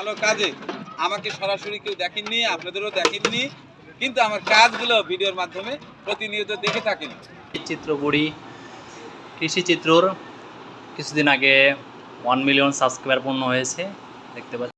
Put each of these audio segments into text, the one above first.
ভালো কাজে। আমাকে সরাসরি কেউ দেখেননি, আপনাদেরও দেখেননি, কিন্তু আমার কাজগুলো ভিডিওর মাধ্যমে প্রতিনিয়ত দেখে থাকেন। চিত্রপুরী কৃষি চিত্রর কিছুদিন আগে ওয়ান মিলিয়ন সাবস্ক্রাইবার পূর্ণ হয়েছে, দেখতে পাচ্ছি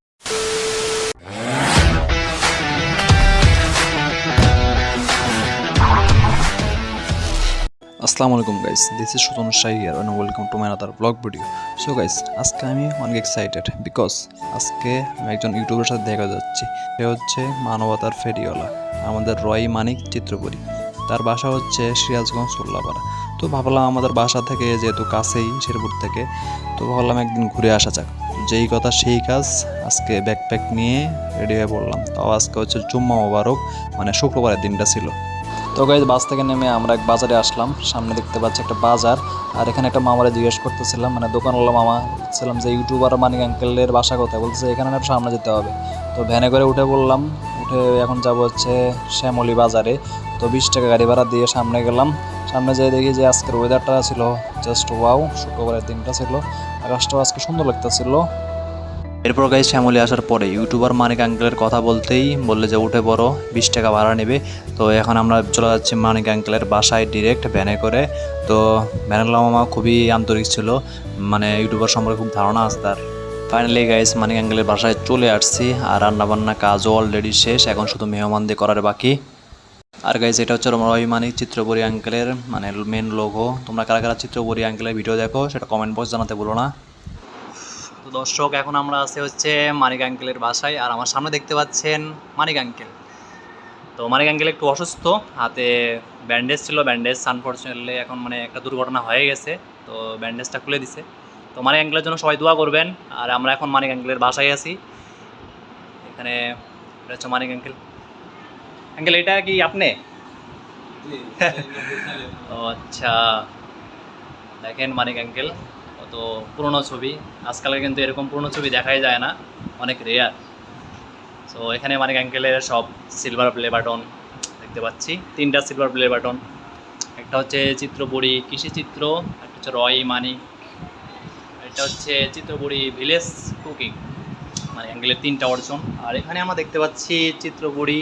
আসসালামু আলাইকুম guys this is Sutan Shah here and welcome to my other blog video so guys আজকে আমি অনেক এক্সাইটেড বিকজ আজকে আমি একজন ইউটিউবের সাথে দেখা যাচ্ছি। সে হচ্ছে মানবতার ফেরিওয়ালা, আমাদের রয় মানিক চিত্রপুরী। তার বাসা হচ্ছে সিরাজগঞ্জ সোল্লাপাড়া। তো ভাবলাম আমাদের বাসা থেকে যেহেতু কাছেই শেরপুর থেকে, তো ভাবলাম একদিন ঘুরে আসা যাক। যেই কথা সেই কাজ, আজকে ব্যাকপ্যাক নিয়ে রেডি হয়ে পড়লাম। তাও আজকে হচ্ছে জুম্মা মোবারক মানে শুক্রবারের দিনটা ছিল। তো গাইজ বাস থেকে নেমে আমরা এক বাজারে আসলাম। সামনে দেখতে পাচ্ছি একটা বাজার। আর এখানে একটা মামারে জিজ্ঞেস করতেছিলাম মানে দোকানওয়ালা মামা ছিলাম যে ইউটিউবার মানিক আঙ্কেলের বাসা কোথায়? বলছে এখানে না, সামনে যেতে হবে। তো ভ্যানে করে উঠে বললাম, উঠে এখন যাব হচ্ছে শ্যামলি বাজারে। তো বিশ টাকা গাড়ি ভাড়া দিয়ে সামনে গেলাম। সামনে যেয়ে দেখি যে আজকের ওয়েদারটা ছিল জাস্ট ওয়াও শুক্রবারের দিনটা ছিল। আকাশটাও আজকে সুন্দর লাগতেছিল। এরপর গাইজ শ্যামলি আসার পরে ইউটিউবার মানিক আঙ্কেলের কথা বলতেই বললে যে, উঠে বড় বিশ টাকা ভাড়া নেবে। তো এখন আমরা চলে যাচ্ছি মানিক আঙ্কেলের বাসায় ডিরেক্ট ভ্যানে করে। তো ভ্যানের মামা খুবই আন্তরিক ছিল। মানে ইউটিউবার সম্পর্কে খুব ধারণা আছে তার। ফাইনালি গাইজ মানিক আঙ্কেলের বাসায় চলে আসছি আর রান্নাবান্না কাজও অলরেডি শেষ। এখন শুধু মেহমান দিয়ে করার বাকি। আর গাইজ এটা হচ্ছে রয় মানিক, চিত্রপুরী আঙ্কেলের মানে মেন লোগো তোমরা কারা কারা চিত্রপুরী আঙ্কেলের ভিডিও দেখো, সেটা কমেন্ট বক্স জানাতে বলো না। দর্শক এখন আমরা আছি হচ্ছে মানিক আঙ্কেলের বাসায় আর আমার সামনে দেখতে পাচ্ছেন মানিক আঙ্কেল। তো মানিক আঙ্কেল একটু অসুস্থ হাতে ব্যান্ডেজ ছিল ব্যান্ডেজ আনফর্চুনেটলি এখন মানে একটা দুর্ঘটনা হয়ে গেছে তো ব্যান্ডেজটা খুলে দিছে। তো মানিক আঙ্কেলের জন্য সবাই দোয়া করবেন আর আমরা এখন মানিক আঙ্কেলের বাসায় আছি। এখানে এটা হচ্ছে মানিক আঙ্কেল। আঙ্কেল এটা কি আপনি? ও আচ্ছা দেখেন মানিক আঙ্কেল। কত পুরনো ছবি। আজকাল কিন্তু এরকম পুরনো ছবি দেখাই যায় না, অনেক রেয়ার সো এখানে মানিক আঙ্কেলের সব সিলভার প্লে বাটন দেখতে পাচ্ছি। তিনটা সিলভার প্লে বাটন একটা হচ্ছে চিত্রপুরী কৃষি চিত্র একটা হচ্ছে রয় মানিক। এটা হচ্ছে চিত্রপুরী ভিলেজ কুকিং মানে অ্যাঙ্গেলের তিনটা অর্জন আর এখানে আমরা দেখতে পাচ্ছি চিত্রপুরী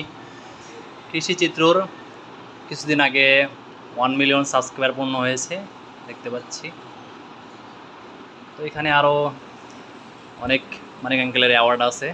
কৃষি চিত্রর। কিছুদিন আগে ওয়ান মিলিয়ন সাবস্ক্রাইবার পূর্ণ হয়েছে, দেখতে পাচ্ছি। তো এখানে আরও অনেক মানে অ্যাঙ্কেলের অ্যাওয়ার্ড আছে।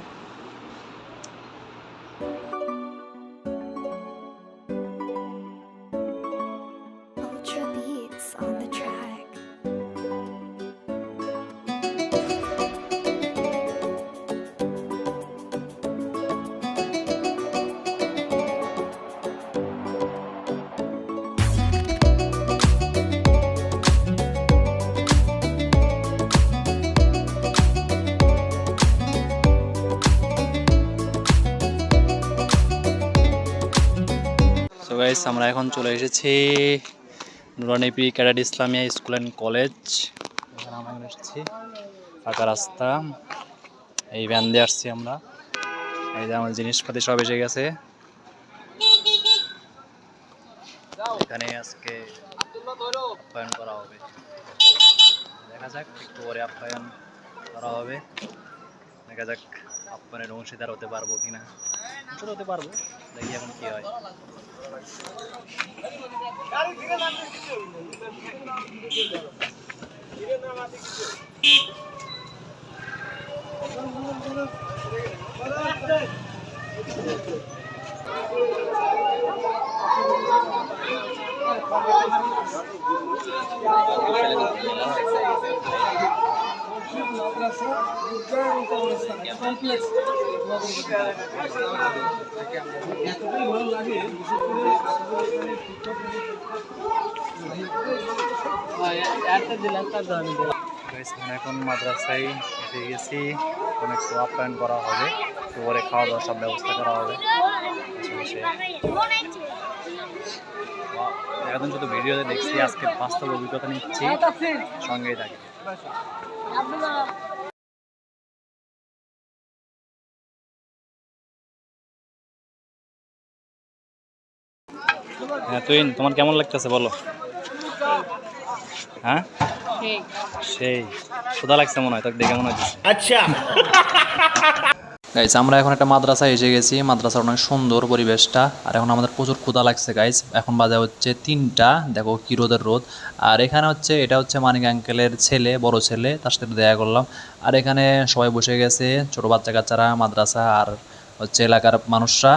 গাইস আমরা এখন চলে এসেছি নুরানিপি cadet Islamia school and college. আমরা এসেছি, ফাঁকা রাস্তা। এই ভ্যান দিয়ে আসছি আমরা। এই যে আমার জিনিসপাতি সব এসে গেছে। এখানে আজকে আপ্যায়ন করা হবে। দেখা যাক, একটু পরে আপ্যায়ন করা হবে। দেখা যাক আপ্যায়নের অংশীদার হতে পারব কিনা। অংশীদার হতে পারব দেখি এখন কি হয়। Guys, আমরা এখন মাদ্রাসায় এসে গেছি। এখন একটু আপ্যায়ন করা হবে। একটু পরে খাওয়া দাওয়ার সব ব্যবস্থা করা হবে। বসে। শুধু ভিডিওতে দেখছি আজকে বাস্তব অভিজ্ঞতা নিচ্ছি। সঙ্গেই থাকি। হ্যাঁ তুই তোমার কেমন লাগতেছে বলো? হ্যাঁ? সেই। সোদা লাগছে মনে হয় তোকে দেখে মনে হচ্ছে। গাইজ আমরা এখন একটা মাদ্রাসায় এসে গেছি। মাদ্রাসার অনেক সুন্দর পরিবেশটা। আর এখন আমাদের প্রচুর ক্ষুদা লাগছে গাইজ এখন বাজে হচ্ছে তিনটা। দেখো কি রোদের রোদ। আর এখানে হচ্ছে, এটা হচ্ছে মানিক আঙ্কেলের ছেলে, বড় ছেলে। তার সাথে দেখা করলাম। আর এখানে সবাই বসে গেছে, ছোট বাচ্চা কাচ্চারা মাদ্রাসা আর হচ্ছে এলাকার মানুষরা।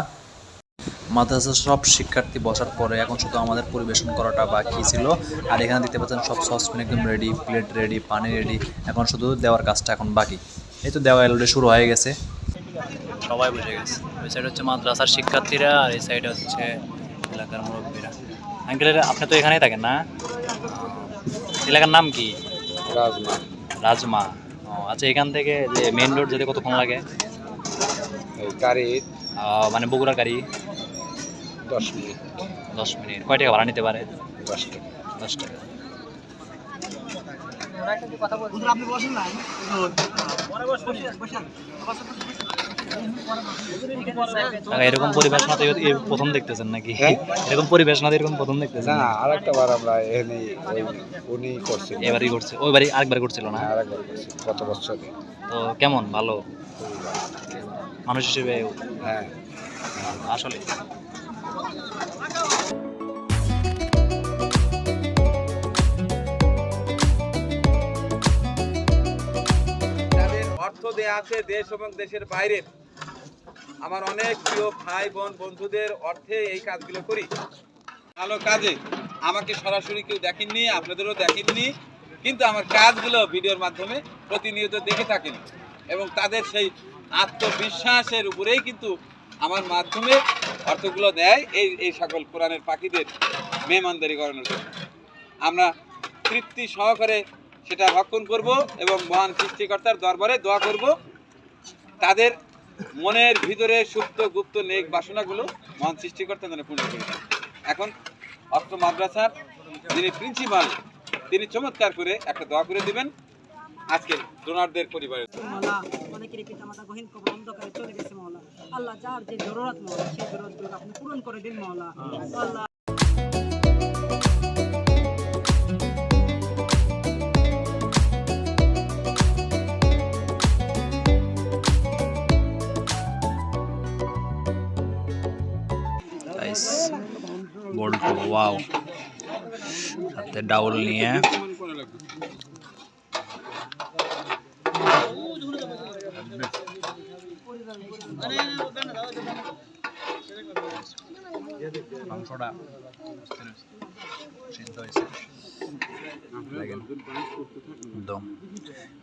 মাদ্রাসার সব শিক্ষার্থী বসার পরে এখন শুধু আমাদের পরিবেশন করাটা বাকি ছিল। আর এখানে দেখতে পাচ্ছেন, সব সসপ্যান একদম রেডি প্লেট রেডি পানি রেডি এখন শুধু দেওয়ার কাজটা এখন বাকি। এই তো দেওয়া অলরেডি শুরু হয়ে গেছে। সবাই বসে গেছে। ওই সাইড হচ্ছে মাদ্রাসার শিক্ষার্থীরা আর এই সাইডে হচ্ছে এলাকার মুরব্বীরা। আঙ্কেলের আপনি তো এখানেই থাকেন না? এলাকার নাম কি? রাজমা। রাজমা। ও আচ্ছা এখান থেকে যে মেইন রোড যেতে কতক্ষণ লাগে? এই গাড়ির মানে বগুড়া গাড়ি? দশ মিনিট। দশ মিনিট। কয় টাকা ভাড়া নিতে পারে? দশ টাকা। দশ টাকা। কাকা, এরকম পরিবেশ না তো প্রথম দেখতেছেন নাকি? হ্যাঁ? এরকম পরিবেশ না এরকম প্রথম দেখতেছেন না আর একটা বার আমরা এখানে উনি করছি এবারই করছে ওই বাড়ি আরেকবার করছিল না? আর একবার করছি গত বছরে। তো কেমন ভালো? মানুষ হিসেবে হ্যাঁ। আসলে। অর্থ দেয়া আছে দেশ এবং দেশের বাইরের আমার অনেক প্রিয় ভাই, বোন, বন্ধুদের অর্থে এই কাজগুলো করি। ভালো কাজে। আমাকে সরাসরি কেউ দেখেননি, আপনাদেরও দেখেননি, কিন্তু আমার কাজগুলো ভিডিওর মাধ্যমে প্রতিনিয়ত দেখে থাকেন। এবং তাদের সেই আত্মবিশ্বাসের উপরেই কিন্তু আমার মাধ্যমে অর্থগুলো দেয় এই এই সকল কোরআনের পাখিদের মেহমানদারি করানোর জন্য। আমরা তৃপ্তি সহকারে সেটা ভক্ষণ করব এবং মহান সৃষ্টিকর্তার দরবারে দোয়া করব। তাদের মনের ভিতরে সুপ্ত গুপ্ত নেক বাসনাগুলো মহান সৃষ্টিকর্তা যেন পূর্ণ করে এখন অর্থ মাদ্রাসার যিনি প্রিন্সিপাল তিনি চমৎকার করে একটা দোয়া করে দিবেন। আজকে ডোনারদের পরিবারের অনেকেরই পিতা গহীন কবর অন্ধকারে চলে গেছে মৌলা আল্লাহ যার যে জরুরত মৌলা সেই জরুরতগুলো আপনি পূরণ করে দিন মৌলা আল্লাহ বল্টু ওয়াও সাথে ডাউল নিয়ে। হয়েছে।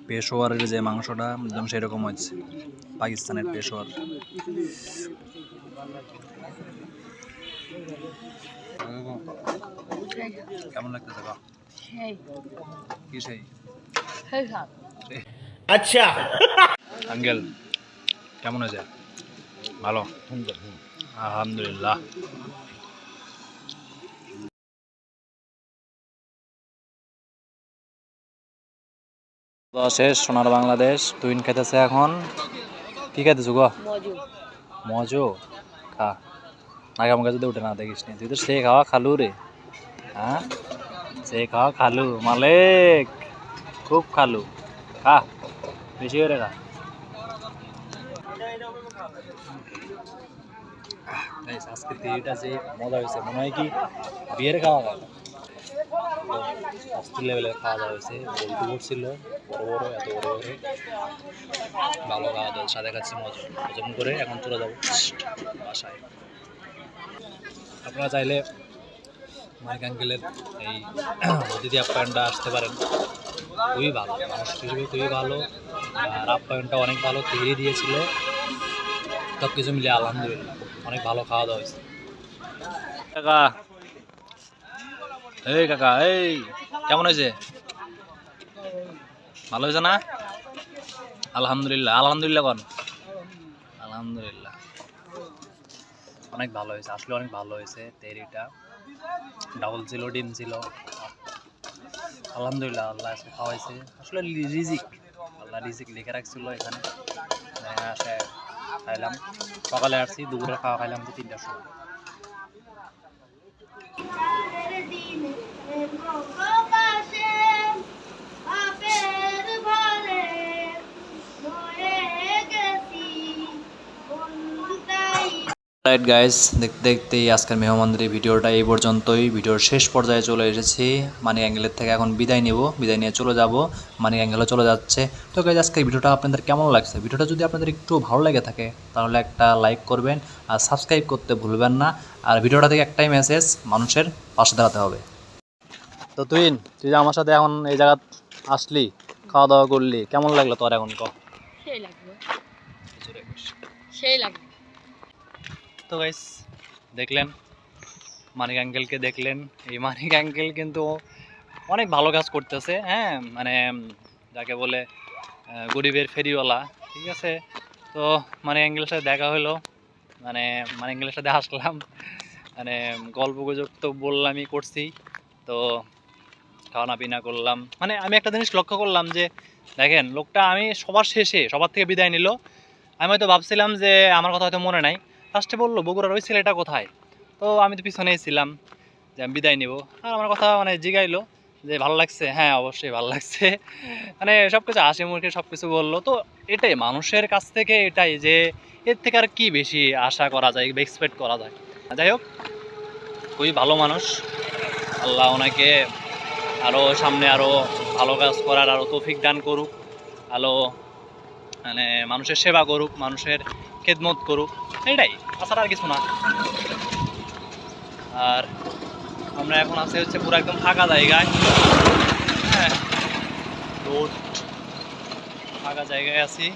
পেশোয়ারের যে মাংসটা একদম সেরকম হচ্ছে পাকিস্তানের পেশোয়ার কেমন লাগতেছে কি সেই? আচ্ছা। আঙ্কেল কেমন হয়েছে? ভালো? আলহামদুলিল্লাহ। শেষ সোনার বাংলাদেশ টুইন খেতেছে এখন। কি খাইতেছো গো? মজু? খা। নাকি আমাকে যদি উঠে না, দেখিস নি। তুই তো সে খাওয়া খালু রে। হ্যাঁ? সে খাওয়া খালু। মালিক! খুব খালু। খা, বেশি করে খা। আজকে তিরিটা যে মজা হয়েছে, মনে হয় কি বিয়ের খাওয়া খাওয়া অস্থির লেভেলের খাওয়া দাওয়া হয়েছে। বলতে করছিল বড় বড়, এত বড় বড়। ভালো খাওয়া দাওয়া, সাথে কাছে মজা। হজম করে এখন চলে যাব। বাসায়। আপনারা চাইলে মাইক আঙ্কেলের এই অতিথি আপ্যায়নটা আসতে পারেন। খুবই ভালো, মানুষ হিসেবে খুবই ভালো, আর আপ্যায়নটা অনেক ভালো তৈরি দিয়েছিল। সব কিছু মিলে আলহামদুলিল্লাহ, অনেক ভালো খাওয়া দাওয়া হয়েছে। কাকা, এই কাকা, এই, কেমন হয়েছে? ভালো হয়েছে না? আলহামদুলিল্লাহ আলহামদুলিল্লাহ কন। আলহামদুলিল্লাহ। অনেক ভালো হয়েছে, আসলে অনেক ভালো হয়েছে তেরিটা ডাবল ছিল ডিম ছিল আলহামদুলিল্লাহ, আল্লাহ খাওয়াইছে। আসলে রিজিক, আল্লাহ রিজিক লিখে রাখছিল এখানে। এখানে আসে, খাইলাম। সকালে আসছি, দুপুরে খাওয়া খাইলাম তো তিনটার সময়। রাইট গাইস দেখতে দেখতেই আজকের মেহমানদের ভিডিওটা এই পর্যন্তই। ভিডিওর শেষ পর্যায়ে চলে এসেছি। মানি অ্যাঙ্গেলের থেকে এখন বিদায় নিব। বিদায় নিয়ে চলে যাব। মানি অ্যাঙ্গেলও চলে যাচ্ছে। তো গাইজ আজকের ভিডিওটা আপনাদের কেমন লাগছে? ভিডিওটা যদি আপনাদের একটু ভালো লেগে থাকে তাহলে একটা লাইক করবেন আর সাবস্ক্রাইব করতে ভুলবেন না। আর ভিডিওটা থেকে একটাই মেসেজ মানুষের পাশে দাঁড়াতে হবে। তো তুই তুই যে আমার সাথে এখন এই জায়গা আসলি খাওয়া দাওয়া করলি কেমন লাগল তোর এখন ক? সেই লাগবে সেই লাগবে তো গাইস দেখলেন, মানিক আঙ্কেলকে দেখলেন। এই মানিক আঙ্কেল কিন্তু অনেক ভালো কাজ করতেছে হ্যাঁ? মানে যাকে বলে গরিবের ফেরিওয়ালা, ঠিক আছে? তো মানে অ্যাঙ্গেলের সাথে দেখা হলো। মানে মানে অ্যাঙ্গেলের সাথে আসলাম। মানে গল্প গুজব তো বললামই, করছি। তো খাওয়ানা পিনা করলাম। মানে আমি একটা জিনিস লক্ষ্য করলাম যে, দেখেন, লোকটা আমি সবার শেষে, সবার থেকে বিদায় নিল। আমি হয়তো ভাবছিলাম যে, আমার কথা হয়তো মনে নাই। ফার্স্টে বলল, বগুড়ার ওই ছেলেটা কোথায়? তো আমি তো পিছনেই ছিলাম, যে আমি বিদায় নিব। আর আমার কথা মানে জিগাইলো, যে ভালো লাগছে? হ্যাঁ অবশ্যই ভালো লাগছে। মানে সব কিছু হাসি মুখে সব কিছু বলল। তো এটাই, মানুষের কাছ থেকে এটাই, যে এর থেকে আর কি বেশি আশা করা যায় এক্সপেক্ট করা যায়? যাই হোক, খুবই ভালো মানুষ। আল্লাহ ওনাকে আরও সামনে আরও ভালো কাজ করার আরও তৌফিক দান করুক। আলো মানে মানুষের সেবা করুক, মানুষের খেদমত করুক এটাই তাছাড়া আর কিছু না। আর আমরা এখন আছি হচ্ছে পুরো একদম ফাঁকা জায়গায়। হ্যাঁ রোড ফাঁকা জায়গায় আছি।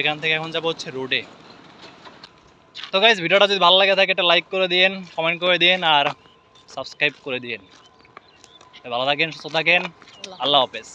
এখান থেকে এখন যাব হচ্ছে রোডে। তো গাইজ ভিডিওটা যদি ভালো লাগে থাকে একটা লাইক করে দিন কমেন্ট করে দিন আর সাবস্ক্রাইব করে দিন ভালো থাকেন সুস্থ থাকেন। আল্লাহ হাফেজ।